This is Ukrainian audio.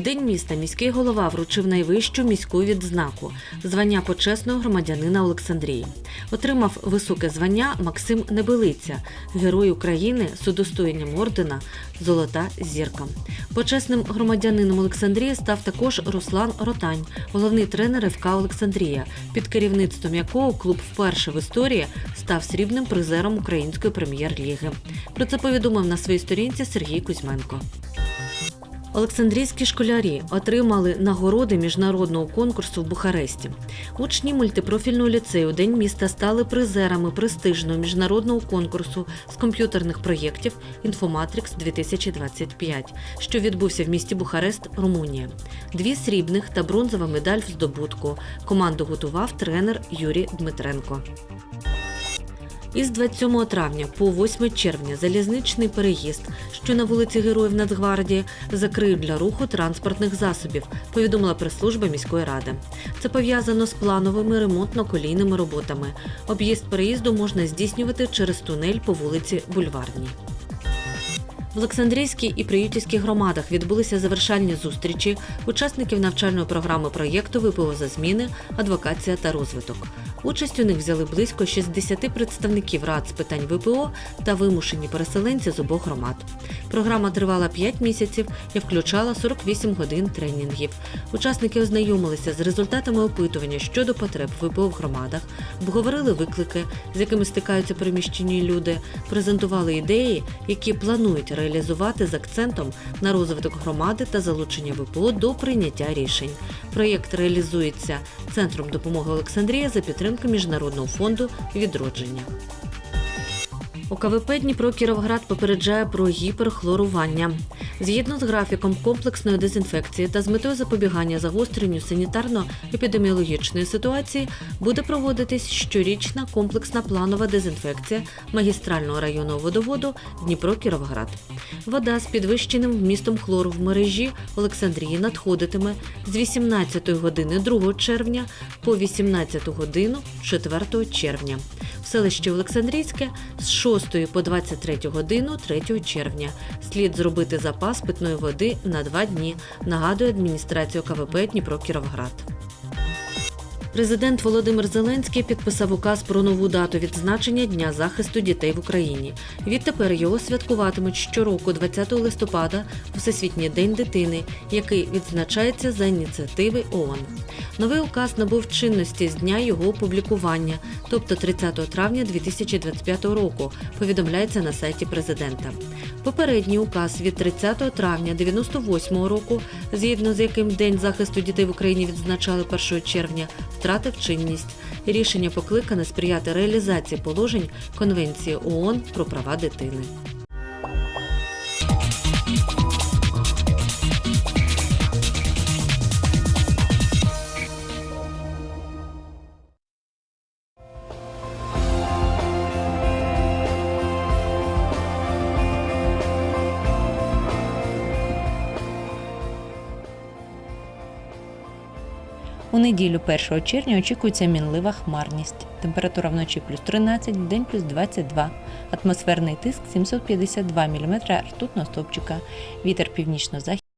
день міста міський голова вручив найвищу міську відзнаку звання почесного громадянина Олександрії. Отримав високе звання Максим Небелиця, герой України з удостоєнням ордена Золота зірка. Почесним громадянином Олександрії став також Руслан Ротань, головний тренер ФК Олександрія, під керівництвом якого клуб вперше в історії став срібним призером української прем'єр-ліги. Про це повідомив на своїй сторінці Сергій Кузьменко. Олександрійські школярі отримали нагороди міжнародного конкурсу в Бухаресті. Учні мультипрофільного ліцею День міста стали призерами престижного міжнародного конкурсу з комп'ютерних проєктів Інфоматрікс 2025, що відбувся в місті Бухарест, Румунія. Дві срібних та бронзова медаль в здобутку. Команду готував тренер Юрій Дмитренко. Із 27 травня по 8 червня залізничний переїзд, що на вулиці Героїв Нацгвардії, закриють для руху транспортних засобів, повідомила прес-служба міської ради. Це пов'язано з плановими ремонтно-колійними роботами. Об'їзд переїзду можна здійснювати через тунель по вулиці Бульварній. В Олександрійській і Приютівській громадах відбулися завершальні зустрічі учасників навчальної програми проєкту ВПО за зміни, адвокація та розвиток. Участь у них взяли близько 60 представників рад з питань ВПО та вимушені переселенці з обох громад. Програма тривала 5 місяців і включала 48 годин тренінгів. Учасники ознайомилися з результатами опитування щодо потреб ВПО в громадах, обговорили виклики, з якими стикаються переміщені люди, презентували ідеї, які планують реалізувати з акцентом на розвиток громади та залучення ВПО до прийняття рішень. Проєкт реалізується Центром допомоги Олександрія за підтримки Міжнародного фонду відродження. ОКВП Дніпро Кіровград попереджає про гіперхлорування. Згідно з графіком комплексної дезінфекції та з метою запобігання загостренню санітарно-епідеміологічної ситуації буде проводитись щорічна комплексна планова дезінфекція магістрального районного водоводу Дніпро Кіровград. Вода з підвищеним вмістом хлору в мережі Олександрії надходитиме з 18 години 2 червня по 18 годину 4 червня. В селищі Олександрійське з 6 по 23 годину 3 червня. Слід зробити запас питної води на два дні, нагадує адміністрація КВП Дніпро Кіровград. Президент Володимир Зеленський підписав указ про нову дату відзначення Дня захисту дітей в Україні. Відтепер його святкуватимуть щороку, 20 листопада, Всесвітній день дитини, який відзначається за ініціативи ООН. Новий указ набув чинності з дня його опублікування, тобто 30 травня 2025 року, повідомляється на сайті президента. Попередній указ від 30 травня 98 року, згідно з яким День захисту дітей в Україні відзначали 1 червня, втратив чинність. Рішення покликане сприяти реалізації положень Конвенції ООН про права дитини. У неділю 1 червня очікується мінлива хмарність. Температура вночі плюс 13, вдень плюс 22. Атмосферний тиск 752 мм ртутного стовпчика. Вітер північно-західний